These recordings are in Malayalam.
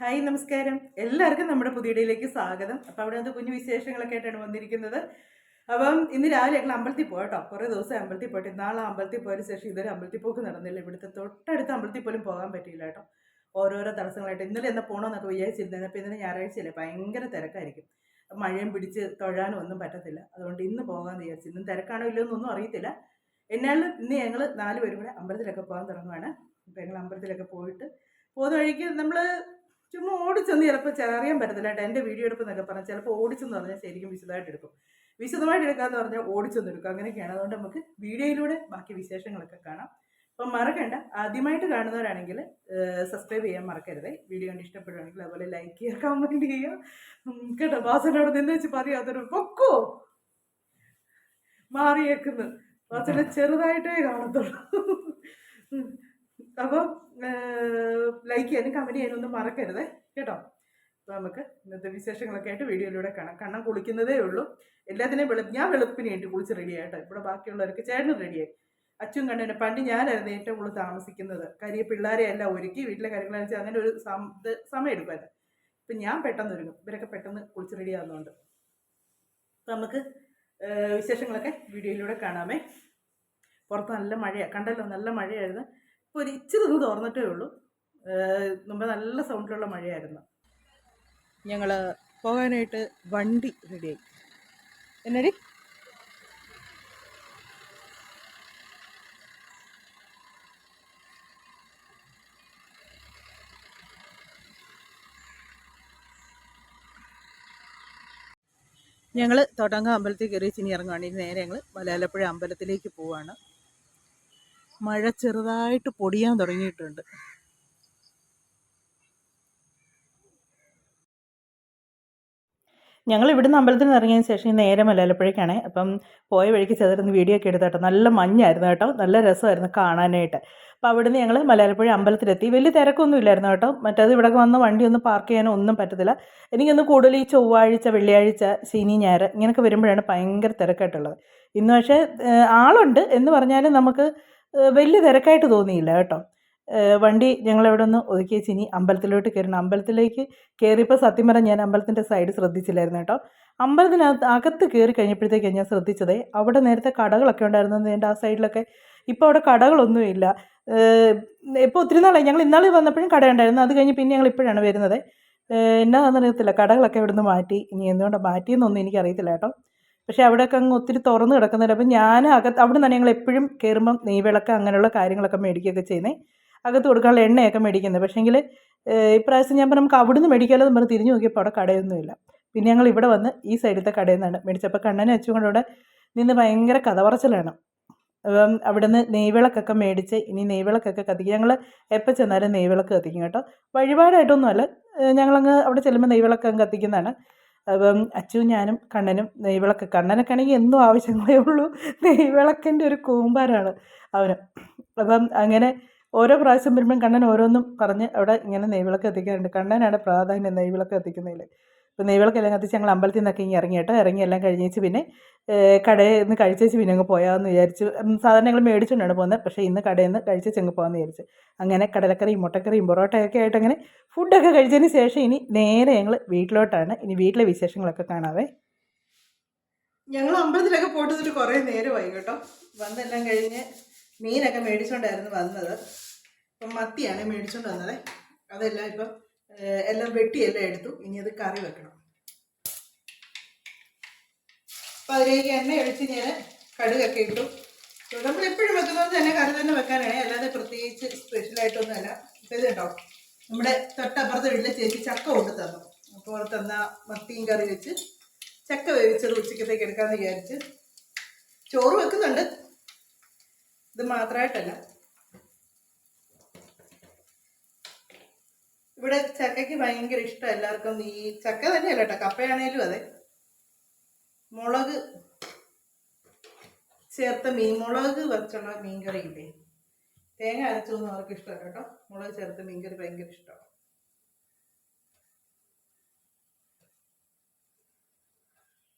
ഹായ് നമസ്കാരം. എല്ലാവർക്കും നമ്മുടെ പുതിയടയിലേക്ക് സ്വാഗതം. അപ്പം അവിടെ നിന്ന് കുഞ്ഞു വിശേഷങ്ങളൊക്കെ ആയിട്ടാണ് വന്നിരിക്കുന്നത്. അപ്പം ഇന്ന് രാവിലെ ഞങ്ങൾ അമ്പലത്തിൽ പോയട്ടോ കുറേ ദിവസം അമ്പലത്തിൽ പോയിട്ട് നാളെ അമ്പലത്തിൽ പോയതിന് ശേഷം ഇതൊരു അമ്പലത്തിൽ പോക്ക് നടന്നില്ല. ഇവിടുത്തെ തൊട്ടടുത്ത അമ്പലത്തിൽ പോലും പോകാൻ പറ്റിയില്ല കേട്ടോ. ഓരോരോ തടസ്സങ്ങളായിട്ട് ഇന്നലെ എന്നാൽ പോകണമെന്നൊക്കെ വിചാരിച്ചിരുന്നത് അപ്പോൾ ഇന്നലെ ഞായറാഴ്ചയല്ലേ? ഭയങ്കര തിരക്കായിരിക്കും. മഴയും പിടിച്ച് തൊഴാനും ഒന്നും പറ്റത്തില്ല. അതുകൊണ്ട് ഇന്ന് പോകാമെന്ന് വിചാരിച്ചു. ഇന്നും തിരക്കാണോ ഇല്ലയോ എന്നൊന്നും അറിയത്തില്ല. എന്നാലും ഇന്ന് ഞങ്ങൾ നാല് പേരും കൂടെ അമ്പലത്തിലൊക്കെ പോകാൻ തുടങ്ങുവാണ്. അപ്പോൾ ഞങ്ങൾ അമ്പലത്തിലൊക്കെ പോയിട്ട് പോകുന്ന വഴിക്ക് നമ്മൾ ചുമ്മാ ഓടിച്ചെന്ന് ചിലപ്പോൾ അറിയാൻ പറ്റത്തില്ല. കേട്ടോ എന്റെ വീഡിയോ എടുപ്പ് എന്നൊക്കെ പറഞ്ഞാൽ ചിലപ്പോൾ ഓടിച്ചെന്ന് പറഞ്ഞാൽ ശരിക്കും വിശദമായിട്ട് എടുക്കും. വിശദമായിട്ട് എടുക്കാന്ന് പറഞ്ഞാൽ ഓടിച്ചെന്ന് എടുക്കും. അങ്ങനെയൊക്കെയാണ്. അതുകൊണ്ട് നമുക്ക് വീഡിയോയിലൂടെ ബാക്കി വിശേഷങ്ങളൊക്കെ കാണാം. അപ്പം മറക്കണ്ട. ആദ്യമായിട്ട് കാണുന്നവരാണെങ്കിൽ സബ്സ്ക്രൈബ് ചെയ്യാൻ മറക്കരുത്. വീഡിയോ കണ്ട് ഇഷ്ടപ്പെടുകയാണെങ്കിൽ അതുപോലെ ലൈക്ക് ചെയ്യുക കമന്റ് ചെയ്യുക. കേട്ടോ വാസനോട് നിന്ന് വെച്ച് പറയാത്തൊരു പൊക്കോ? മാറിയേക്കുന്നു. വാസന ചെറുതായിട്ടേ കാണത്തുള്ളൂ. ഉം. അപ്പം ലൈക്ക് ചെയ്യാനും കമന്റ് ചെയ്യാനും ഒന്നും മറക്കരുത്. കേട്ടോ? അപ്പോൾ നമുക്ക് ഇന്നത്തെ വിശേഷങ്ങളൊക്കെ ആയിട്ട് വീഡിയോയിലൂടെ കാണാം. കണ്ണം കുളിക്കുന്നതേ ഉള്ളൂ. എല്ലാത്തിനെയും വെളു ഞാൻ വെളുപ്പിന് വേണ്ടി കുളിച്ച് റെഡിയായിട്ടോ ഇവിടെ ബാക്കിയുള്ളവർക്ക് ചേട്ടനും റെഡിയായി അച്ഛൻ കണ്ടു പണ്ട് ഞാനായിരുന്നു ഏറ്റവും കൂടുതൽ താമസിക്കുന്നത്. കാര്യം പിള്ളേരെ എല്ലാം ഒരുക്കി വീട്ടിലെ കാര്യങ്ങൾ വെച്ചാൽ അങ്ങനെ ഒരു സമയം എടുക്കുമല്ലോ ഇപ്പം ഞാൻ പെട്ടെന്ന് ഒരുങ്ങും. ഇവരൊക്കെ പെട്ടെന്ന് കുളിച്ച് റെഡി ആവുന്നതുകൊണ്ട്. അപ്പം നമുക്ക് വിശേഷങ്ങളൊക്കെ വീഡിയോയിലൂടെ കാണാമേ. പുറത്ത് നല്ല മഴയാണ് കണ്ടല്ലോ? നല്ല മഴയായിരുന്നു. ഇപ്പോൾ ഒരു ഇച്ചിരി ഒന്ന് തുറന്നിട്ടേ ഉള്ളൂ. നമ്മൾ നല്ല സൗണ്ടിലുള്ള മഴയായിരുന്നു. ഞങ്ങൾ പോകാനായിട്ട് വണ്ടി റെഡിയായി എന്നടി? ഞങ്ങൾ തൊട്ടങ്ങ അമ്പലത്തിൽ കയറി ചിനി ഇറങ്ങുകയാണ് ഇനി നേരെ ഞങ്ങൾ മലയാലപ്പുഴ അമ്പലത്തിലേക്ക് പോവാണ്. മഴ ചെറുതായിട്ട് പൊടിയാൻ തുടങ്ങിയിട്ടുണ്ട്. ഞങ്ങൾ ഇവിടുന്ന് അമ്പലത്തിൽ നിന്ന് ഇറങ്ങിയതിന് ശേഷം നേരെ മലയാളപ്പുഴയ്ക്കാണ്. അപ്പം പോയ വഴിക്ക് ചെറുതായിരുന്നു വീഡിയോ ഒക്കെ എടുത്തു കേട്ടോ നല്ല മഞ്ഞായിരുന്നു കേട്ടോ. നല്ല രസമായിരുന്നു കാണാനായിട്ട്. അപ്പോൾ അവിടുന്ന് ഞങ്ങൾ മലയാളപ്പുഴ അമ്പലത്തിലെത്തി. വലിയ തിരക്കൊന്നും ഇല്ലായിരുന്നു കേട്ടോ. മറ്റേത് ഇവിടെ വന്ന് വണ്ടി ഒന്ന് പാർക്ക് ചെയ്യാനോ ഒന്നും പറ്റത്തില്ല. എനിക്കൊന്ന് കൂടുതൽ ഈ ചൊവ്വാഴ്ച വെള്ളിയാഴ്ച ശനി ഞായർ ഇങ്ങനെയൊക്കെ വരുമ്പോഴാണ് ഭയങ്കര തിരക്കായിട്ടുള്ളത്. ഇന്ന് പക്ഷേ ആളുണ്ട് എന്ന് പറഞ്ഞാലും നമുക്ക് വലിയ തിരക്കായിട്ട് തോന്നിയില്ല കേട്ടോ. വണ്ടി ഞങ്ങളെവിടെ ഒന്ന് ഒതുക്കി വെച്ച് ഇനി അമ്പലത്തിലോട്ട് കയറണം. അമ്പലത്തിലേക്ക് കയറിയപ്പോൾ സത്യം പറഞ്ഞാൽ ഞാൻ അമ്പലത്തിന്റെ സൈഡ് ശ്രദ്ധിച്ചില്ലായിരുന്നു കേട്ടോ. അമ്പലത്തിനകത്ത് അകത്ത് കയറി കഴിഞ്ഞപ്പോഴത്തേക്കാണ് ഞാൻ ശ്രദ്ധിച്ചത്. അവിടെ നേരത്തെ കടകളൊക്കെ ഉണ്ടായിരുന്നു എന്റെ ആ സൈഡിലൊക്കെ. ഇപ്പോൾ അവിടെ കടകളൊന്നുമില്ല. ഇപ്പോൾ ഒത്തിരി നാളായി. ഞങ്ങൾ ഇന്നാൾ വന്നപ്പോഴും കട ഉണ്ടായിരുന്നു അത് കഴിഞ്ഞ് പിന്നെ ഞങ്ങൾ ഇപ്പോഴാണ് വരുന്നത്. എന്നാന്നറിയത്തില്ല കടകളൊക്കെ ഇവിടുന്ന് മാറ്റി. ഇനി എന്തുകൊണ്ട് മാറ്റിയെന്നൊന്നും എനിക്കറിയത്തില്ല കേട്ടോ. പക്ഷേ അവിടെയൊക്കെ അങ്ങ് ഒത്തിരി തുറന്ന് കിടക്കുന്നില്ല. അപ്പം ഞാൻ അകത്ത് അവിടെ നിന്നാണ് ഞങ്ങൾ എപ്പോഴും കയറുമ്പം നെയ്വിളക്ക് അങ്ങനെയുള്ള കാര്യങ്ങളൊക്കെ മേടിക്കുകയൊക്കെ ചെയ്യുന്നത് അകത്ത് കൊടുക്കാനുള്ള എണ്ണയൊക്കെ മേടിക്കുന്നത്. പക്ഷേങ്കിൽ ഇപ്രാവശ്യം ഞാൻ പറഞ്ഞു നമുക്ക് അവിടുന്ന് മേടിക്കാമല്ലോ എന്ന് പറഞ്ഞ് തിരിഞ്ഞു നോക്കിയപ്പോൾ അവിടെ കടയൊന്നുമില്ല. പിന്നെ ഞങ്ങൾ ഇവിടെ വന്ന് ഈ സൈഡിലത്തെ കടയിൽ നിന്നാണ് മേടിച്ചപ്പോൾ കണ്ണനെ വെച്ചുകൊണ്ട് അവിടെ നിന്ന് ഭയങ്കര കഥ പറച്ചിലാണ് അപ്പം അവിടുന്ന് നെയ്വിളക്കൊക്കെ മേടിച്ച് ഇനി നെയ്വിളക്കൊക്കെ കത്തിക്കും. ഞങ്ങൾ എപ്പോൾ ചെന്നാലും നെയ്വിളക്ക് കത്തിക്കും കേട്ടോ. വഴിപാടായിട്ടൊന്നുമല്ല. ഞങ്ങളങ്ങ് അവിടെ ചെല്ലുമ്പോൾ നെയ്വിളക്കം കത്തിക്കുന്നതാണ്. അപ്പം അച്ചു ഞാനും കണ്ണനും നെയ്വിളക്ക്. കണ്ണനൊക്കെ ആണെങ്കിൽ എന്നും ആവശ്യങ്ങളേ ഉള്ളൂ. നെയ്വിളക്കിന്റെ ഒരു കൂമ്പാരാണ് അവന്. അപ്പം അങ്ങനെ ഓരോ പ്രാവശ്യം വരുമ്പം കണ്ണൻ ഓരോന്നും പറഞ്ഞ് അവിടെ ഇങ്ങനെ നെയ്വിളക്ക് എത്തിക്കാറുണ്ട് കണ്ണനാണ് പ്രാധാന്യം നെയ്വിളക്ക് കത്തിക്കുന്നതിൽ. അപ്പോൾ നെയ്വിളക്കെല്ലാം കത്തിച്ച് ഞങ്ങൾ അമ്പലത്തിൽ നിന്നൊക്കെ ഇങ്ങനെ ഇറങ്ങി കേട്ടോ. ഇറങ്ങി എല്ലാം കഴിഞ്ഞേച്ച് പിന്നെ കടയിൽ നിന്ന് കഴിച്ചേച്ച് പിന്നെ അങ്ങ് പോയാമെന്ന് വിചാരിച്ച് ഞങ്ങൾ മേടിച്ചുകൊണ്ടാണ് പോകുന്നത്. പക്ഷേ ഇന്ന് കടയിൽ നിന്ന് കഴിച്ചേച്ച് അങ്ങ് പോകാമെന്ന് വിചാരിച്ച്. അങ്ങനെ കടലക്കറിയും മുട്ടക്കറിയും പൊറോട്ടയൊക്കെ ആയിട്ട് അങ്ങനെ ഫുഡൊക്കെ കഴിച്ചതിന് ശേഷം ഇനി നേരെ ഞങ്ങൾ വീട്ടിലോട്ടാണ്. ഇനി വീട്ടിലെ വിശേഷങ്ങളൊക്കെ കാണാവേ. ഞങ്ങൾ അമ്പലത്തിലൊക്കെ പോയിട്ട് കുറേ നേരമായി കേട്ടോ. വന്നെല്ലാം കഴിഞ്ഞ് മീനൊക്കെ മേടിച്ചുകൊണ്ടായിരുന്നു വന്നത്. അപ്പം മത്തിയാണ് മേടിച്ചുകൊണ്ട് വന്നത്. അതെല്ലാം ഇപ്പം എല്ലാം വെട്ടിയെല്ലാം എടുത്തു. ഇനി അത് കറി വെക്കണം. അപ്പം അതിലേക്ക് എണ്ണ ഒഴിച്ച് ഞാൻ കടുകൊക്കെ ഇട്ടു. നമ്മൾ എപ്പോഴും വെക്കുന്നത് തന്നെ കറി തന്നെ വെക്കാനാണ്. അല്ലാതെ പ്രത്യേകിച്ച് സ്പെഷ്യലായിട്ടൊന്നുമല്ല ഇപ്പം ഇതുണ്ടോ നമ്മുടെ തൊട്ടപ്പുറത്തെ വീട്ടിലെ ചേച്ചി ചക്ക കൊണ്ട് തന്നു. അപ്പോൾ തന്ന മത്തിയും കറി വെച്ച് ചക്ക വേവിച്ചത് ഉച്ചക്കത്തേക്ക് എടുക്കാമെന്ന് വിചാരിച്ച്. ചോറ് വെക്കുന്നുണ്ട്. ഇത് മാത്രമായിട്ടല്ല ഇവിടെ ചക്കയ്ക്ക് ഭയങ്കര ഇഷ്ടം എല്ലാവർക്കും. ഈ ചക്ക തന്നെയല്ല കേട്ടോ കപ്പയാണേലും അതെ. മുളക് ചേർത്ത മീൻ മുളക് വെച്ചുള്ള മീൻകറി ഇല്ലേ തേങ്ങ അരച്ചൊന്നും അവർക്ക് ഇഷ്ടമല്ല കേട്ടോ. മുളക് ചേർത്ത മീൻകറി ഭയങ്കര ഇഷ്ടമാണ്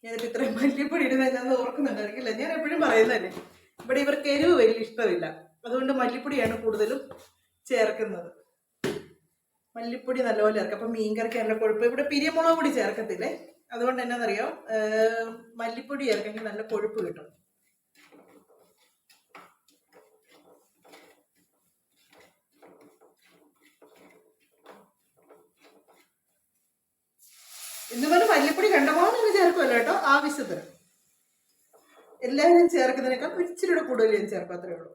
ഞാനിപ്പോൾ ഇത്രയും മല്ലിപ്പൊടി ഇടുന്നതെന്ന് ഓർക്കുന്നുണ്ടായിരിക്കില്ല ഞാൻ എപ്പോഴും പറയുന്നതല്ലേ ഇവിടെ ഇവർക്ക് എരിവ് വലിയ ഇഷ്ടമില്ല. അതുകൊണ്ട് മല്ലിപ്പൊടിയാണ് കൂടുതലും ചേർക്കുന്നത്. മല്ലിപ്പൊടി നല്ലപോലെ ചേർക്കാം അപ്പം മീൻകറിക്ക് നല്ല കൊഴുപ്പ്. ഇവിടെ പിരിയമുളക് പൊടി ചേർക്കത്തില്ലേ? അതുകൊണ്ട് തന്നെ അറിയാം മല്ലിപ്പൊടി ചേർക്കെങ്കിൽ നല്ല കൊഴുപ്പ് കിട്ടും. ഇന്നുപോലെ മല്ലിപ്പൊടി കണ്ടമാനം ചേർക്കുമല്ലോ കേട്ടോ ആവശ്യത്തിന്. എല്ലാവരും ചേർക്കുന്നതിനേക്കാൾ ഇച്ചിരി കൂടെ കൂടുതൽ ഞാൻ ചേർക്കും അത്രേ ഉള്ളൂ.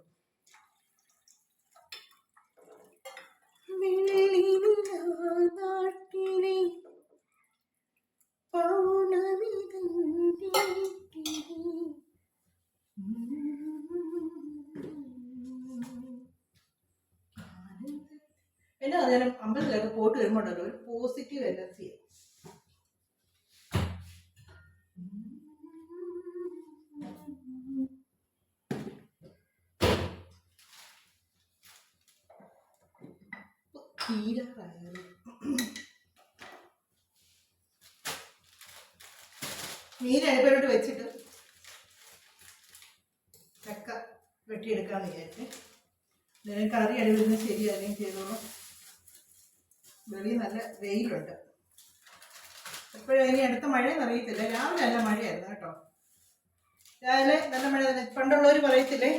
എന്നാ അറിയാലും അമ്പലത്തിലൊക്കെ പോയിട്ട് വരുമ്പോണ്ടല്ലോ ഒരു പോസിറ്റീവ് എനർജി തീരാറായാലും മീൻ അടുപ്പിലോട്ട് വെച്ചിട്ട് ചക്ക വെട്ടിയെടുക്കാന്ന് വിചാരിച്ചേ. ഇതിന് കറി അടുപ്പിന്ന് ശരിയാകുകയും ചെയ്തോളൂ. വെളി നല്ല വെയിലുണ്ട്. എപ്പോഴും ഇനി അടുത്ത മഴയെന്ന് അറിയത്തില്ല. രാവിലെ നല്ല മഴയായിരുന്നു കേട്ടോ. രാവിലെ നല്ല മഴ പണ്ടുള്ളവർ പറയത്തില്ലേ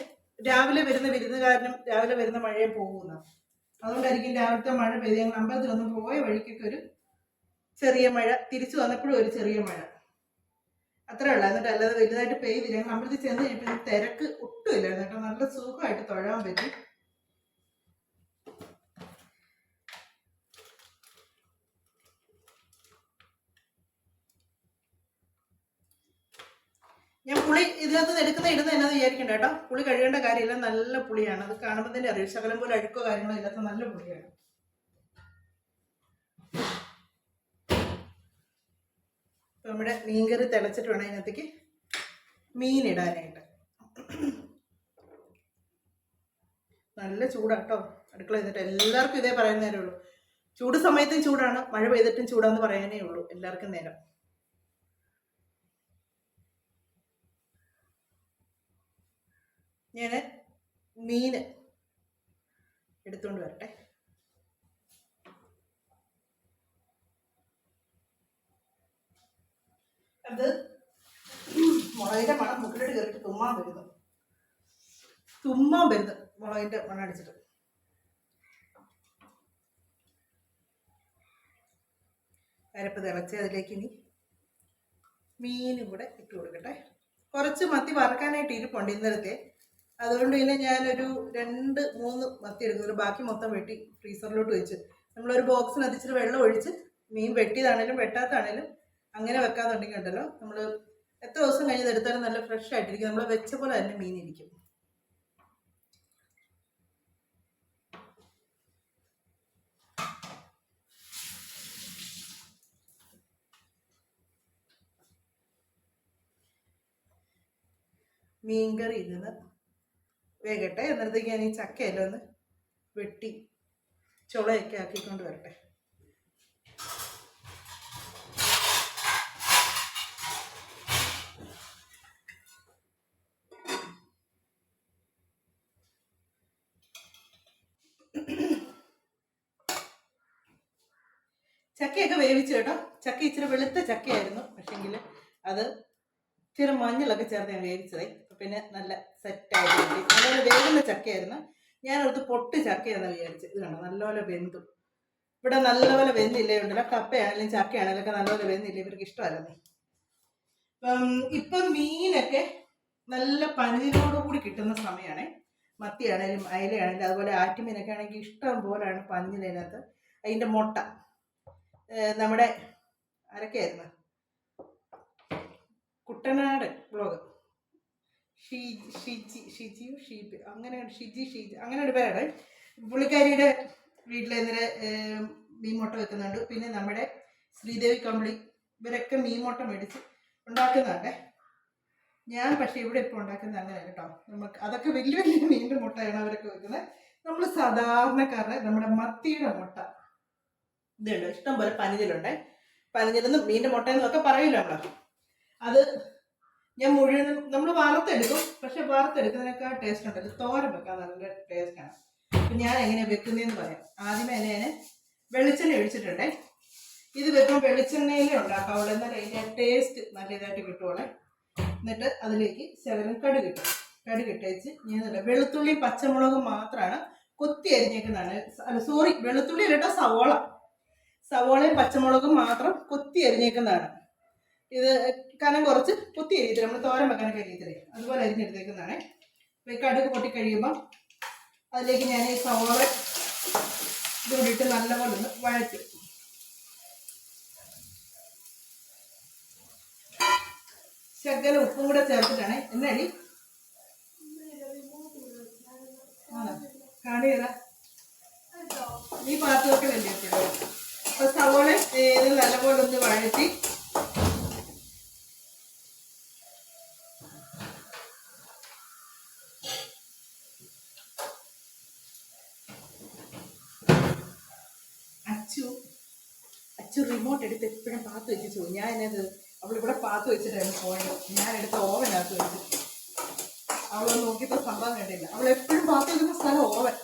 രാവിലെ വരുന്ന വിരുന്നുകാരനും രാവിലെ വരുന്ന മഴയെ പോകുന്ന. അതുകൊണ്ടായിരിക്കും രാവിലത്തെ മഴ പെയ്ത് ഞങ്ങൾ അമ്പലത്തിൽ വന്ന് പോയ വഴിക്കൊക്കെ ഒരു ചെറിയ മഴ തിരിച്ചു വന്നപ്പോഴും ഒരു ചെറിയ മഴ. അത്രേ ഉള്ളൂ. എന്നിട്ട് അല്ലാതെ വലുതായിട്ട് പെയ്തില്ല. ഞങ്ങൾ അമ്പലത്തിൽ ചെന്ന് കഴിഞ്ഞപ്പോൾ തിരക്ക് ഒട്ടും ഇല്ലായിരുന്നു. കേട്ടോ നല്ല സുഖമായിട്ട് തൊഴാൻ പറ്റി. ഞാൻ പുളി ഇതിനകത്ത് എടുക്കുന്ന ഇടുന്ന എന്നത് വിചാരിക്കണ്ട കേട്ടോ. പുളി കഴുകേണ്ട കാര്യമില്ല നല്ല പുളിയാണ്. അത് കാണുമ്പോൾ തന്നെ അറിയാം. ശകലം പോലെ അഴുക്കോ കാര്യങ്ങളോ ഇല്ലാത്ത നല്ല പുളിയാണ്. നമ്മുടെ മീൻകറി തിളച്ചിട്ട് വേണം അതിനകത്തേക്ക് മീൻ ഇടാനായിട്ട്. നല്ല ചൂടാട്ടോ അടുക്കള ചെയ്തിട്ട് എല്ലാവർക്കും ഇതേ പറയുന്നതേ ഉള്ളൂ. ചൂട് സമയത്തും ചൂടാണ്. മഴ പെയ്തിട്ടും ചൂടാന്ന് പറയാനേ ഉള്ളൂ. എല്ലാവർക്കും നേരം. ഞാൻ മീൻ എടുത്തുകൊണ്ട് വരട്ടെ. അത് മുളകിന്റെ മണം മുകളിലോട്ട് കയറിയിട്ട് തുമ്മാൻ വരുന്നു. തുമ്മാൻ വരുന്നു മുളകിന്റെ മണം അടിച്ചിട്ട്. അരപ്പ് തിളച്ച് അതിലേക്ക് ഇനി മീനും കൂടെ ഇട്ട് കൊടുക്കട്ടെ. കുറച്ച് മത്തി വറക്കാനായിട്ട് ഇരിപ്പുണ്ട് ഇന്നലത്തെ. അതുകൊണ്ട് പിന്നെ ഞാനൊരു രണ്ട് മൂന്ന് മത്തി എടുക്കുന്നുള്ളൂ ബാക്കി മൊത്തം വെട്ടി ഫ്രീസറിലോട്ട് വെച്ച്. നമ്മളൊരു ബോക്സിനകത്ത് ഇച്ചിരി വെള്ളം ഒഴിച്ച് മീൻ വെട്ടിയതാണേലും വെട്ടാത്താണേലും അങ്ങനെ വെക്കാന്നുണ്ടെങ്കിൽ ഉണ്ടല്ലോ. നമ്മൾ എത്ര ദിവസം കഴിഞ്ഞത് എടുത്താലും നല്ല ഫ്രഷ് ആയിട്ടിരിക്കും. നമ്മൾ വെച്ച പോലെ തന്നെ മീൻ ഇരിക്കും മീൻകറി ഇരുന്ന് വേഗട്ടെ എന്നിടത്തേക്ക് ഞാൻ ഈ ചക്കയെല്ലാം ഒന്ന് വെട്ടി ചുളയൊക്കെ ആക്കിക്കൊണ്ട് വരട്ടെ. ചക്കയൊക്കെ വേവിച്ചു കേട്ടോ. ചക്ക ഇച്ചിരി വെളുത്ത ചക്കയായിരുന്നു. പക്ഷെങ്കിൽ അത് ഇച്ചിരി മഞ്ഞളൊക്കെ ചേർത്ത് ഞാൻ വേവിച്ചതേ പിന്നെ നല്ല സെറ്റായിട്ട് കിട്ടി നല്ലപോലെ വേഗം ചക്കയായിരുന്നു. ഞാൻ ഓർത്ത് പൊട്ട് ചക്കയെന്ന് വിചാരിച്ചു. ഇത് കണ്ടോ? നല്ലപോലെ വെന്തു. ഇവിടെ നല്ലപോലെ വെന്തില്ലേ? ഉണ്ടല്ലോ. കപ്പയാണെങ്കിലും ചക്കയാണെങ്കിലും ഒക്കെ നല്ലപോലെ വെന്തില്ലേ? ഇവർക്ക് ഇഷ്ടമല്ലേ? ഇപ്പം മീനൊക്കെ നല്ല പനിനോട് കൂടി കിട്ടുന്ന സമയമാണേ. മത്തിയാണെങ്കിലും അയലയാണേലും അതുപോലെ ആറ്റുമീനൊക്കെ ആണെങ്കിൽ ഇഷ്ടം പോലെയാണ് പഞ്ഞിലതിനകത്ത് അതിന്റെ മുട്ട. നമ്മുടെ ആരൊക്കെയായിരുന്നു? കുട്ടനാട്. ബ്ലോഗ് അങ്ങനെ ഷിജി ഷീജി. അങ്ങനെ ഒരു പേരാണ്. പുള്ളിക്കാരിയുടെ വീട്ടിൽ ഇന്നലെ മീമോട്ടം വെക്കുന്നുണ്ട്. പിന്നെ നമ്മുടെ ശ്രീദേവി കമ്പിളി. ഇവരൊക്കെ മീൻ മുട്ട മേടിച്ച് ഉണ്ടാക്കുന്നുണ്ട് ഞാൻ പക്ഷേ ഇവിടെ ഇപ്പോൾ ഉണ്ടാക്കുന്നത് അങ്ങനെ കേട്ടോ. നമുക്ക് അതൊക്കെ വലിയ വലിയ മീനിന്റെ മുട്ടയാണ് അവരൊക്കെ വെക്കുന്നത്. നമ്മൾ സാധാരണക്കാരുടെ നമ്മുടെ മത്തിയുടെ മുട്ട. ഇതുണ്ട്. ഇഷ്ടം പോലെ പനിഞ്ഞിലുണ്ട് പനിഞ്ഞിലെന്ന് മീനിന്റെ മുട്ടയെന്നൊക്കെ പറയില്ല നമ്മൾ അത് ഞാൻ മുഴുവൻ നമ്മൾ വറുത്തെടുക്കും പക്ഷെ വറുത്തെടുക്കുന്നതിനേക്കാൾ ടേസ്റ്റ് ഉണ്ടല്ലോ. തോരൻ വെക്കാൻ നല്ല ടേസ്റ്റാണ് അപ്പം ഞാൻ എങ്ങനെ വെക്കുന്നതെന്ന് പറയാം. ആദ്യമേ തന്നെ ഞാൻ വെളിച്ചെണ്ണ ഒഴിച്ചിട്ടുണ്ടേ. ഇത് വെക്കുമ്പോൾ വെളിച്ചെണ്ണയിലേ ഉണ്ടാക്കാവുള്ളൂ. എന്നാൽ അതിന്റെ ടേസ്റ്റ് നല്ല ഇതായിട്ട് എന്നിട്ട് അതിലേക്ക് ശകലം കടുക് കിട്ടും കടുക് ഇട്ടേച്ച് ഞാൻ വെളുത്തുള്ളിയും പച്ചമുളകും മാത്രമാണ് കൊത്തി അരിഞ്ഞേക്കുന്നതാണ്. അല്ല സോറി വെളുത്തുള്ളി കേട്ടോ സവോള. സവോളയും പച്ചമുളകും മാത്രം കൊത്തി അരിഞ്ഞേക്കുന്നതാണ്. ഇത് കനം കുറച്ച് കുത്തി അരിയത്തില്ല നമ്മൾ തോരൻ വെക്കാൻ അരിയത്തില്ലേ അതുപോലെ അരിഞ്ഞെടുത്തേക്കുന്നതാണേ. അപ്പോൾ ഈ കടുക് പൊട്ടി കഴിയുമ്പം അതിലേക്ക് ഞാൻ ഈ സവോള ഇതുകൂടി ഇട്ട് നല്ലപോലെ ഒന്ന് വഴറ്റി ശകല ഉപ്പും കൂടെ ചേർത്തിട്ടാണ്. എന്നടി കാണിയതാ ഈ പാത്രമൊക്കെ വലിയ അപ്പൊ സവോള ഇത് നല്ലപോലെ ഒന്ന് വഴറ്റി അച്ചു അച്ചു റിമോട്ട് എടുത്ത് എപ്പോഴും പാത്ത് വെച്ചു ഞാനത് ഇവിടെ പാത്ത് വെച്ചിട്ടായിരുന്നു പോയത്. ഞാൻ എടുത്ത ഓവനകത്ത് വെച്ചു. അവളെ നോക്കിയപ്പോൾ സംഭവം കണ്ടില്ല. അവൾ എപ്പോഴും പാത്ത് വെക്കുന്ന സ്ഥലം ഓവൻ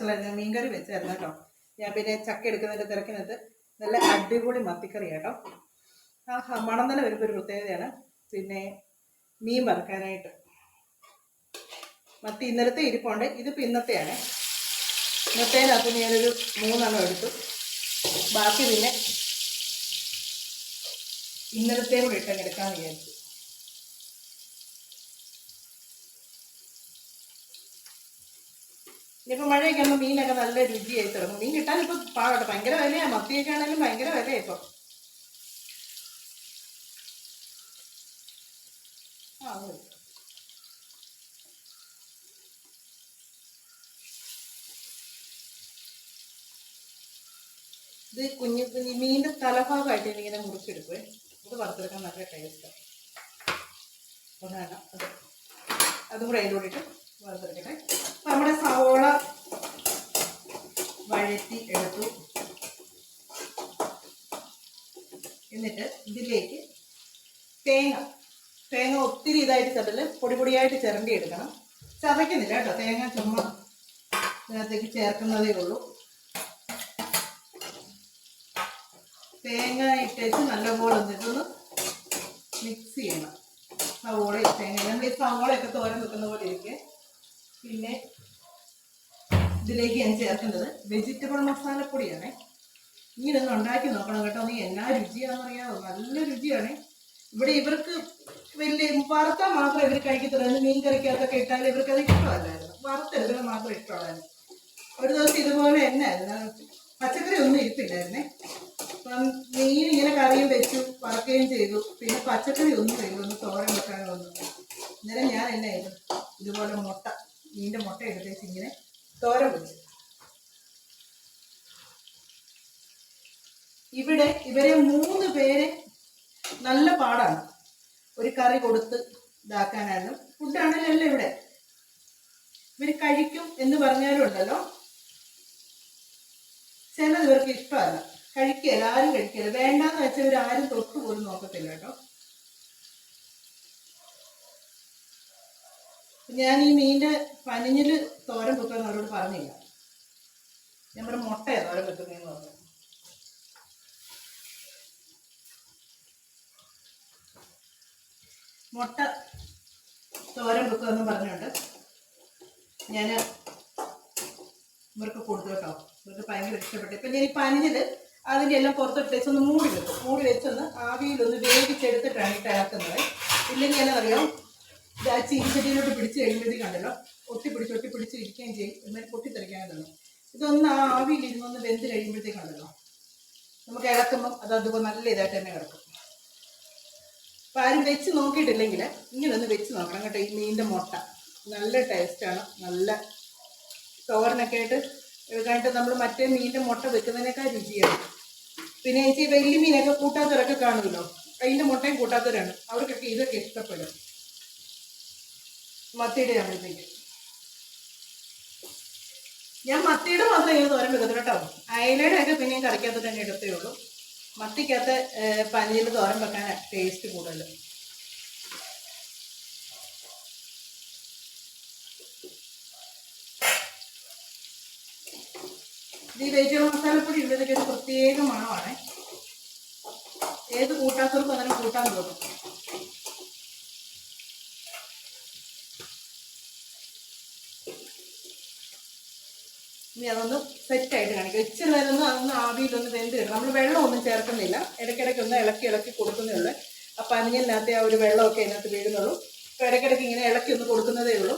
വെക്കുന്നതല്ലേ ഞാൻ മീൻ കറി വെച്ചായിരുന്നു കേട്ടോ. ഞാൻ പിന്നെ ചക്ക എടുക്കുന്നതിന്റെ തിരക്കിനകത്ത് നല്ല അടിപൊളി മത്തിക്കറി കേട്ടോ. ആ മണം തന്നെ വരുമ്പോൾ ഒരു പ്രത്യേകതയാണ്. പിന്നെ മീൻ വറുക്കാനായിട്ട്. മത്തി ഇന്നലത്തെ ഇരിപ്പുണ്ട്. ഇതിപ്പോൾ ഇന്നത്തെയാണ്. ഇന്നത്തേനകത്ത് ഞാനൊരു മൂന്നെണ്ണം എടുത്തു. ബാക്കി പിന്നെ ഇന്നലത്തെ കൂടെ ഇട്ടങ്ങെടുക്കാമെന്ന് വിചാരിച്ചു. ഇനിയിപ്പോൾ മഴയൊക്കെ ആകുമ്പോൾ മീനൊക്കെ നല്ല രുചിയായി തുടങ്ങും. മീൻ കിട്ടാൻ ഇപ്പോൾ പാകട്ടെ ഭയങ്കര വിലയാണ് മത്തിയൊക്കെ ആണെങ്കിലും ഭയങ്കര വിലയാണ് ഇപ്പോൾ. ഇത് കുഞ്ഞു കുഞ്ഞു മീനിന്റെ തലഭാഗമായിട്ട് ഇങ്ങനെ മുറിച്ചെടുക്കുവേ. ഇത് വറുത്തെടുക്കാൻ നല്ല ടേസ്റ്റാണ് അത് കൂടെ ഇട്ട് വറുത്തെടുക്കട്ടെ. നമ്മുടെ സവോള വഴറ്റി എടുത്തു. എന്നിട്ട് ഇതിലേക്ക് തേങ്ങ തേങ്ങ ഒത്തിരി ഇതായിട്ട് ചതൽ പൊടി പൊടിയായിട്ട് ചിരണ്ടി എടുക്കണം. ചതയ്ക്കുന്നില്ല കേട്ടോ തേങ്ങ ചുമ്മാ ഇതിനകത്തേക്ക് ചേർക്കുന്നതേ ഉള്ളൂ. തേങ്ങ ഇട്ടേച്ച് നല്ലപോലെ ഒന്നിട്ടൊന്ന് മിക്സ് ചെയ്യണം. സവോള തേങ്ങ നമ്മൾ ഈ സവോളയൊക്കെ തോരൻ വെക്കുന്ന പോലെ ഇരിക്കെ. പിന്നെ ഇതിലേക്ക് ഞാൻ ചേർക്കുന്നത് വെജിറ്റബിൾ മസാലപ്പൊടിയാണ്. ഇങ്ങനെ ഒന്ന് ഉണ്ടാക്കി നോക്കണം കേട്ടോ. നീ എന്നാ രുചിയാണെന്നറിയാമോ നല്ല രുചിയാണ്. ഇവിടെ ഇവർക്ക് വലിയ വറുത്താൽ മാത്രം ഇവർ കഴിക്കത്തുള്ളൂ. മീൻ കറിക്കകത്തൊക്കെ ഇട്ടാൽ ഇവർക്ക് അത് ഇഷ്ടമല്ലായിരുന്നു. വറുത്തെടുക്കുന്നത് മാത്രം ഇഷ്ടമുള്ളായിരുന്നു. ഒരു ദിവസം ഇതുപോലെ എന്നായിരുന്നു പച്ചക്കറി ഒന്നും ഇരിപ്പില്ലായിരുന്നേ. അപ്പം മീൻ ഇങ്ങനെ കറിയും വെച്ചു വറക്കുകയും ചെയ്തു. പിന്നെ പച്ചക്കറി ഒന്നും ചെയ്തു ഒന്ന് തോരൻ വെക്കാനോ ഒന്നും അന്നേരം ഞാൻ എന്നായിരുന്നു? ഇതുപോലെ മുട്ട. മീന്റെ മുട്ട എടുത്തേച്ച് ഇങ്ങനെ തോര വെച്ചു ഇവിടെ ഇവരെ മൂന്ന് പേരെ നല്ല പാടാണ്. ഒരു കറി കൊടുത്ത് ഇതാക്കാനായിരുന്നു. ഫുഡാണല്ലോ ഇവിടെ. ഇവർ കഴിക്കും എന്ന് പറഞ്ഞാലും ഉണ്ടല്ലോ. ചിലത് ഇവർക്ക് ഇഷ്ടമല്ല. കഴിക്കുക ആരും കഴിക്കില്ല വേണ്ടാന്ന് വെച്ചാൽ ഇവർ ആരും തൊട്ട് പോലും നോക്കത്തില്ല കേട്ടോ. ഞാൻ ഈ മീന്റെ പനിഞ്ഞിൽ തോരൻ വെക്കാൻ അവരോട് പറഞ്ഞില്ല. പറഞ്ഞ മുട്ടയാണ് തോരൻ വെക്കുന്നതെന്ന് പറഞ്ഞു. മുട്ട തോരൻ വെക്കുമെന്ന് പറഞ്ഞുകൊണ്ട് ഞാൻ ഇവർക്ക് കൊടുത്തു കേട്ടോ. ഇവർക്ക് ഭയങ്കര ഇഷ്ടപ്പെട്ടു. ഇപ്പം ഞാൻ ഈ പനിഞ്ഞിൽ അതിന്റെ എല്ലാം പുറത്തോട്ട് വെച്ചൊന്ന് മൂടി വെക്കും. മൂടി വെച്ചൊന്ന് ആവിയിലൊന്ന് വേവിച്ചെടുത്തിട്ടാണ് ഇട്ട് ഇളക്കുന്നത് ഇല്ലെങ്കിൽ എന്നറിയാം ഇത് ആ ചീഞ്ചട്ടിയിലോട്ട് പിടിച്ച് കഴിയുമ്പോഴത്തേക്ക് കണ്ടല്ലോ ഒട്ടിപ്പിടിച്ച് ഒട്ടിപ്പിടിച്ച് ഇരിക്കുകയും ചെയ്യും. എന്നാൽ പൊട്ടിത്തെറിക്കാനല്ലോ ഇതൊന്ന് ആ ആവിയിലിരുന്ന് ഒന്ന് വെന്ത് കഴിയുമ്പോഴത്തേക്ക് കണ്ടല്ലോ. നമുക്ക് ഇളക്കുമ്പം അത് അതുപോലെ നല്ല ഇതായിട്ട് തന്നെ കിടക്കും. അപ്പം ആരും വെച്ച് നോക്കിയിട്ടില്ലെങ്കിൽ ഇങ്ങനെ ഒന്ന് വെച്ച് നോക്കണം കേട്ടോ ഈ മീനിന്റെ മുട്ട. നല്ല ടേസ്റ്റാണ് നല്ല തോരനൊക്കെ ആയിട്ട് എടുക്കാനായിട്ട് നമ്മൾ മറ്റേ മീനിന്റെ മുട്ട വെക്കുന്നതിനേക്കാൾ രുചിയാണ്. പിന്നെ ഈ വലിയ മീനൊക്കെ കൂട്ടാത്തവരൊക്കെ കാണുമല്ലോ അതിന്റെ മുട്ടയും കൂട്ടാത്തവരാണ്. അവർക്കൊക്കെ ഇതൊക്കെ ഇഷ്ടപ്പെടും. മത്തിയുടെ ആകുമ്പോഴത്തേക്ക് ഞാൻ മത്തിയുടെ മാത്രം ഇങ്ങനെ തോരൻ വെക്കത്തുള്ളൂ കേട്ടോ. അയലയുടെ ഒക്കെ പിന്നെ ഞാൻ കറിക്കകത്ത് തന്നെ എടുത്തേ ഉള്ളൂ. മത്തിക്കകത്ത് പനിയിൽ തോരൻ വെക്കാൻ ടേസ്റ്റ് കൂടുതൽ ഈ വെജിറ്റബിൾ മസാലപ്പൊടി ഇടുന്നതൊക്കെ ഒരു പ്രത്യേക മണമാണ്. ഏത് കൂട്ടാത്തവർക്കും അങ്ങനെ കൂട്ടാൻ തോന്നും. ഇനി അതൊന്ന് സെറ്റായിട്ട് കാണിക്കാം. ഇച്ചിരി നേരം ഒന്ന് അതൊന്ന് ആവിയിലൊന്ന് വെന്ത് കിട്ടും നമ്മൾ വെള്ളമൊന്നും ചേർക്കുന്നില്ല. ഇടയ്ക്കിടയ്ക്ക് ഒന്ന് ഇളക്കി ഇളക്കി കൊടുക്കുന്നേ ഉള്ളൂ. അപ്പം അതിനകത്തെ ആ ഒരു വെള്ളമൊക്കെ അതിനകത്ത് വീഴുന്നുള്ളൂ. അപ്പോൾ ഇടയ്ക്കിടയ്ക്ക് ഇങ്ങനെ ഇളക്കി ഒന്ന് കൊടുക്കുന്നതേ ഉള്ളൂ.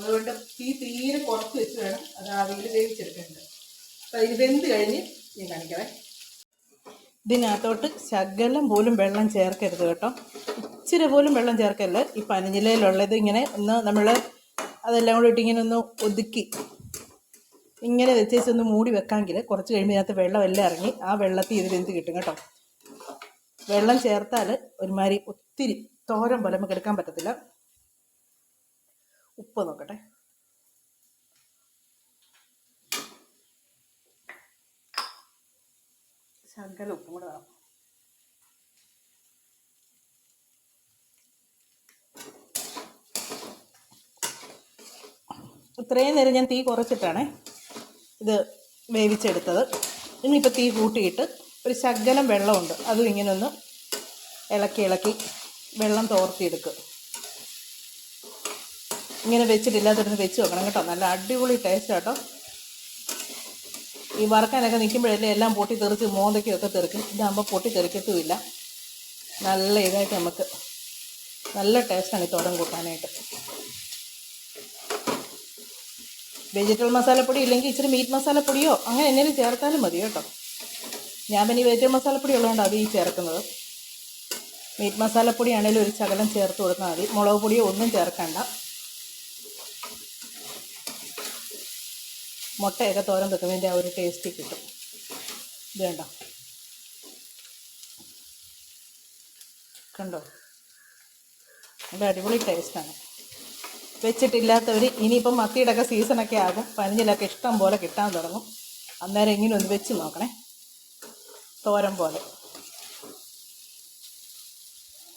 അതുകൊണ്ട് തീ തീരെ കുറച്ച് വെച്ച് വേണം അത് ആവിയിൽ വേവിച്ചെടുക്കേണ്ടത്. അപ്പം അതിന് വെന്ത് കഴിഞ്ഞ് ഞാൻ കാണിക്കാം ഇതിനകത്തോട്ട് ശകലം പോലും വെള്ളം ചേർക്കരുത് കേട്ടോ. ഇച്ചിരി പോലും വെള്ളം ചേർക്കരുത്. ഈ പനഞ്ഞിലയിലുള്ളത് ഇങ്ങനെ ഒന്ന് നമ്മൾ അതെല്ലാം കൂടി ഇട്ടിങ്ങനെ ഒന്ന് ഒതുക്കി ഇങ്ങനെ വെച്ചേച്ച് ഒന്ന് മൂടി വെക്കാമെങ്കിൽ കുറച്ച് കഴിയുമ്പോൾ ഇതിനകത്ത് വെള്ളം എല്ലാം ഇറങ്ങി ആ വെള്ളത്തിൽ ഇത് വെന്ത് കിട്ടും കേട്ടോ? വെള്ളം ചേർത്താൽ ഒരുമാതിരി ഒത്തിരി തോരം പോലെ നമുക്ക് എടുക്കാൻ പറ്റത്തില്ല. ഉപ്പ് നോക്കട്ടെ. ശകല ഉപ്പും കൂടെ വേണം ഇത്രയും നേരം ഞാൻ തീ കുറച്ചിട്ടാണ്. ഇത് വേവിച്ചെടുത്തത്. ഇനിയിപ്പോൾ തീ കൂട്ടിയിട്ട് ഒരു ശകലം വെള്ളമുണ്ട്. അതും ഇങ്ങനെ ഒന്ന് ഇളക്കി ഇളക്കി വെള്ളം തോർത്തിയെടുക്കുക ഇങ്ങനെ വെച്ചിട്ടില്ലാത്തൊരു വെച്ച് വെക്കണം കേട്ടോ. നല്ല അടിപൊളി ടേസ്റ്റ് കേട്ടോ. ഈ വറക്കാനൊക്കെ നിൽക്കുമ്പോഴല്ലേ എല്ലാം പൊട്ടി തെറിച്ച് മോന്തയ്ക്കും ഒക്കെ തെറിക്കും. ഇതാകുമ്പോൾ പൊട്ടി തെറിക്കത്തുമില്ല. നല്ല ഇതായിട്ട് നമുക്ക് നല്ല ടേസ്റ്റാണ് ഈ തോരൻ കൂട്ടാനായിട്ട്. വെജിറ്റബിൾ മസാലപ്പൊടി ഇല്ലെങ്കിൽ ഇച്ചിരി മീറ്റ് മസാലപ്പൊടിയോ അങ്ങനെ എന്തെങ്കിലും ചേർത്താലും മതി കേട്ടോ. ഞാൻ പിന്നെ വെജിറ്റബിൾ മസാലപ്പൊടി ഉള്ളതുകൊണ്ട് അത് ഈ ചേർക്കുന്നത്. മീറ്റ് മസാലപ്പൊടി ആണെങ്കിലും ഒരു ശകലം ചേർത്ത് കൊടുത്താൽ മതി. മുളക് പൊടിയോ ഒന്നും ചേർക്കണ്ട. മുട്ടയൊക്കെ തോരൻ വെക്കുന്നതിന്റെ ആ ഒരു ടേസ്റ്റ് കിട്ടും. ഇത് കണ്ടോ? കണ്ടോ? നല്ല അടിപൊളി ടേസ്റ്റാണ് വെച്ചിട്ടില്ലാത്തവർ ഇനിയിപ്പം മത്തിയുടെ ഒക്കെ സീസണൊക്കെ ആകും. പനിഞ്ഞിലൊക്കെ ഇഷ്ടം പോലെ കിട്ടാൻ തുടങ്ങും. അന്നേരം ഇങ്ങനെ ഒന്ന് വെച്ച് നോക്കണേ. തോരൻ പോലെ.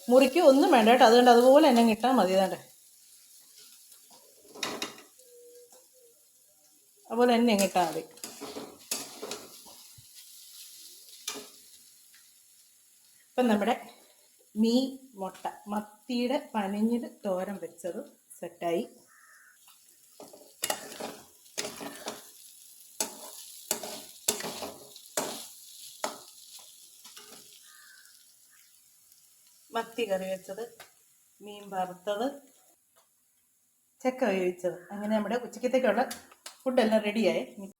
മുറിക്ക് ഒന്നും വേണ്ട കേട്ടോ. അതുകൊണ്ട് അതുപോലെ എന്നെ കിട്ടാൻ മതി. ഇതാണ്ട്. അതുപോലെ തന്നെ കിട്ടാൻ മതി. ഇപ്പം നമ്മുടെ മീൻ മുട്ട. മത്തിയുടെ പനിഞ്ഞിൽ തോരൻ വെച്ചത് സെറ്റായി മത്തി കറി വെച്ചത് മീൻ വറുത്തത് ചക്ക വേവിച്ചത്. അങ്ങനെ നമ്മുടെ ഉച്ചക്കത്തേക്കുള്ള ഫുഡെല്ലാം റെഡിയായി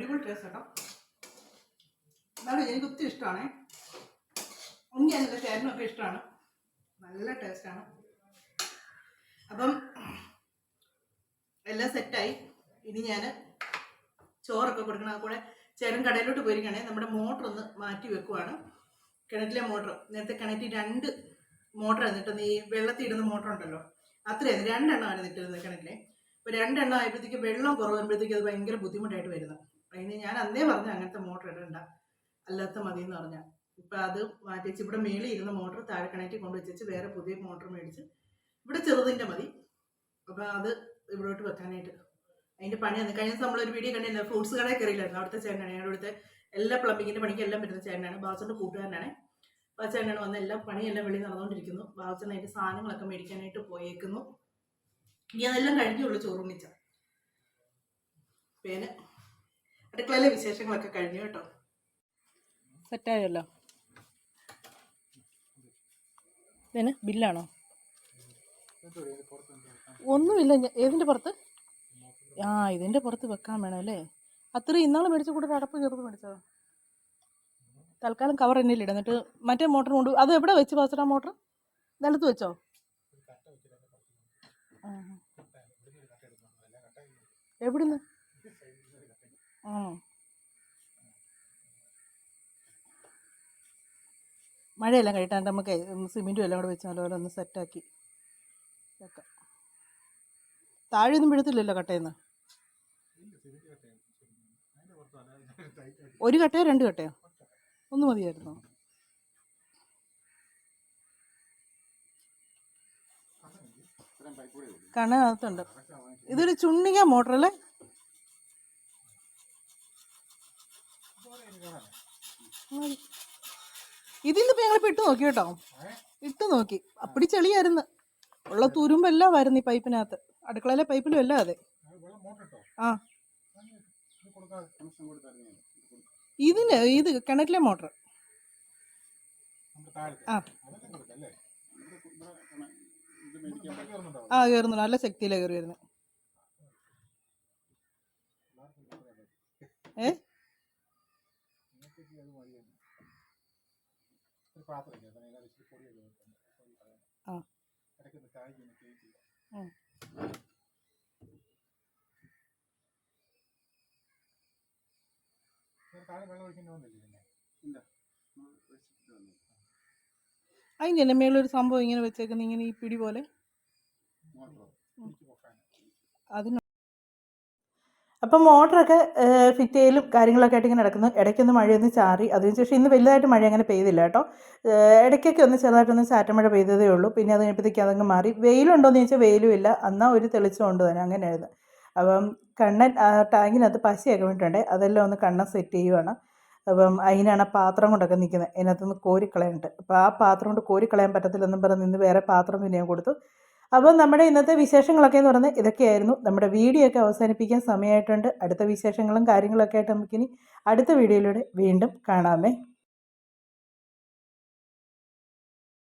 അടിപൊളി ടേസ്റ്റ് കേട്ടോ എന്നാലും എനിക്ക് ഒത്തിരി ഇഷ്ടമാണ് ഉണ്ണി അതിന്റെ ചേരനൊക്കെ ഇഷ്ടമാണ് നല്ല ടേസ്റ്റാണ് അപ്പം എല്ലാം സെറ്റായി ഇനി ഞാൻ ചോറൊക്കെ കൊടുക്കണം. അതുകൂടെ ചേരൻ കടയിലോട്ട് പോയിരിക്കുകയാണെങ്കിൽ നമ്മുടെ മോട്ടർ ഒന്ന് മാറ്റി വെക്കുവാണ്. കിണറ്റിലെ മോട്ടർ നേരത്തെ കിണറ്റിൽ രണ്ട് മോട്ടർ എന്നിട്ട് ഈ വെള്ളത്തിൽ ഇടുന്ന മോട്ടർ ഉണ്ടല്ലോ. അത്രയായിരുന്നു. രണ്ടെണ്ണമാണ് നിട്ടിരുന്നത് കിണറ്റിലെ. അപ്പോൾ രണ്ടെണ്ണം ആയപ്പോഴത്തേക്ക് വെള്ളം കുറവ് വരുമ്പോഴത്തേക്ക് അത് ഭയങ്കര ബുദ്ധിമുട്ടായിട്ട് വരുന്നു. അതിന് ഞാൻ അന്നേ പറഞ്ഞു അങ്ങനത്തെ മോട്ടർ ഇടണ്ട അല്ലാത്ത മതി എന്ന് പറഞ്ഞാൽ ഇപ്പം അത് മാറ്റിച്ച് ഇവിടെ മേളിൽ ഇരുന്ന മോട്ടർ താഴെ കണക്റ്റി കൊണ്ട് വെച്ചു വേറെ പുതിയ മോട്ടർ മേടിച്ച് ഇവിടെ ചെറുതിന്റെ മതി. അപ്പൊ അത് ഇവിടോട്ട് വെക്കാനായിട്ട്. അതിന്റെ പണി അന്ന് കഴിഞ്ഞ ദിവസം നമ്മളൊരു വീഡിയോ കണ്ടില്ല ഫ്രൂട്ട്സ് കടയിൽ കയറിയില്ലായിരുന്നു. അവിടുത്തെ ചേട്ടനാണ് ഞങ്ങളുടെ അവിടുത്തെ എല്ലാ പ്ലംബിങ്ങിന്റെ പണിക്ക് എല്ലാം വരുന്ന ചേട്ടനാണ് ബാസുന്റെ കൂട്ടുകാരനാണ്. ആ ചേട്ടനാണ് വന്ന എല്ലാം പണിയെല്ലാം വെളിയിൽ നടന്നുകൊണ്ടിരിക്കുന്നു. ബാസുന് അതിന്റെ സാധനങ്ങളൊക്കെ മേടിക്കാനായിട്ട് പോയേക്കുന്നു. ഇനി അതെല്ലാം കഴിഞ്ഞുള്ളൂ ചോറുണ്ണിച്ച. പിന്നെ അടുക്കളയിലെ വിശേഷങ്ങളൊക്കെ കഴിഞ്ഞു കേട്ടോ. സെറ്റായല്ലോ. ബില്ലാണോ? ഒന്നുമില്ല ഏതിന്റെ പുറത്ത്? ആ ഇതിന്റെ പുറത്ത് വെക്കാൻ വേണം അല്ലേ? അത്രയും ഇന്നാൾ മേടിച്ച കൂടെ അടപ്പ് ചേർത്ത് മേടിച്ചോ തൽക്കാലം കവർ തന്നെ ഇല്ല എന്നിട്ട് മറ്റേ മോട്ടർ കൊണ്ട് അത് എവിടെ വെച്ച് പാസ്റ്റർ മോട്ടർ നിലത്ത് വെച്ചോ. എവിടുന്ന്? ആണോ മഴയെല്ലാം കഴിട്ടാണ്ട് നമുക്ക് സിമെന്റും എല്ലാം കൂടെ വെച്ച് നല്ലപോലെ ഒന്ന് സെറ്റാക്കി വെക്കാം. താഴെയൊന്നും വീഴത്തില്ലല്ലോ കട്ടയെന്ന് ഒരു കട്ടയോ രണ്ട് കട്ടയോ? ഒന്ന് മതിയായിരുന്നു. കണ്ണകത്തുണ്ട് ഇതൊരു ചുണ്ണിക മോട്ടറല്ലേ? ഇതിന്നിപ്പോ ഞങ്ങൾ ഇട്ട് നോക്കി കേട്ടോ. ഇട്ട് നോക്കി. അപ്പടി ചെളിയായിരുന്നു. ഉള്ള തുരുമ്പെല്ലാം വരുന്നു ഈ പൈപ്പിനകത്ത്. അടുക്കളയിലെ പൈപ്പിലും എല്ലാം അതെ. ആ. ഇതിന് ഇത് കിണറ്റിലെ മോട്ടർ. ആ. ആ കയറുന്നു നല്ല ശക്തിയിലാണ് കയറി വരുന്നത് ഏ? ആ ഉം. അതിന്റെ തന്നെ മേളൊരു സംഭവം ഇങ്ങനെ വെച്ചേക്കുന്ന ഇങ്ങനെ ഈ പിടി പോലെ അതിന് അപ്പം മോട്ടറൊക്കെ ഫിറ്റ് ചെയ്യലും കാര്യങ്ങളൊക്കെ ആയിട്ട് ഇങ്ങനെ നടക്കുന്നു. ഇടയ്ക്കൊന്ന് മഴയൊന്ന് ചാറി അതിനുശേഷം ഇന്ന് വലുതായിട്ട് മഴ അങ്ങനെ പെയ്തില്ല കേട്ടോ. ഇടയ്ക്കൊക്കെ ഒന്ന് ചെറുതായിട്ടൊന്ന് ചാറ്റമഴ പെയ്തതേ ഉള്ളൂ. പിന്നെ അത് കഴിഞ്ഞപ്പോഴത്തേക്ക് അതങ്ങ് മാറി. വെയിലുണ്ടോ എന്ന് ചോദിച്ചാൽ വെയിലും ഇല്ല എന്നാൽ ഒരു തെളിച്ചമുണ്ട് തന്നെ. അങ്ങനെയായിരുന്നു. അപ്പം കണ്ണൻ ടാങ്കിനകത്ത് പശയൊക്കെ വീണിട്ടുണ്ട് അതെല്ലാം ഒന്ന് കണ്ണൻ സെറ്റ് ചെയ്യുവാണ്. അപ്പം അതിനാണ് പാത്രം കൊണ്ടൊക്കെ നിൽക്കുന്നത്. അതിനകത്തുനിന്ന് കോരിക്കളയുന്നുണ്ട് അപ്പോൾ ആ പാത്രം കൊണ്ട് കോരിക്കളയാൻ പറ്റത്തില്ലെന്നും പറഞ്ഞ് ഇന്ന് വേറെ പാത്രം പിന്നെ കൊടുത്തു. അപ്പോൾ നമ്മുടെ ഇന്നത്തെ വിശേഷങ്ങളൊക്കെ എന്ന് പറഞ്ഞാൽ ഇതൊക്കെയായിരുന്നു. നമ്മുടെ വീഡിയോ ഒക്കെ അവസാനിപ്പിക്കാൻ സമയമായിട്ടുണ്ട്. അടുത്ത വിശേഷങ്ങളും കാര്യങ്ങളൊക്കെ ആയിട്ട് നമുക്കിനി അടുത്ത വീഡിയോയിലൂടെ വീണ്ടും കാണാമേ.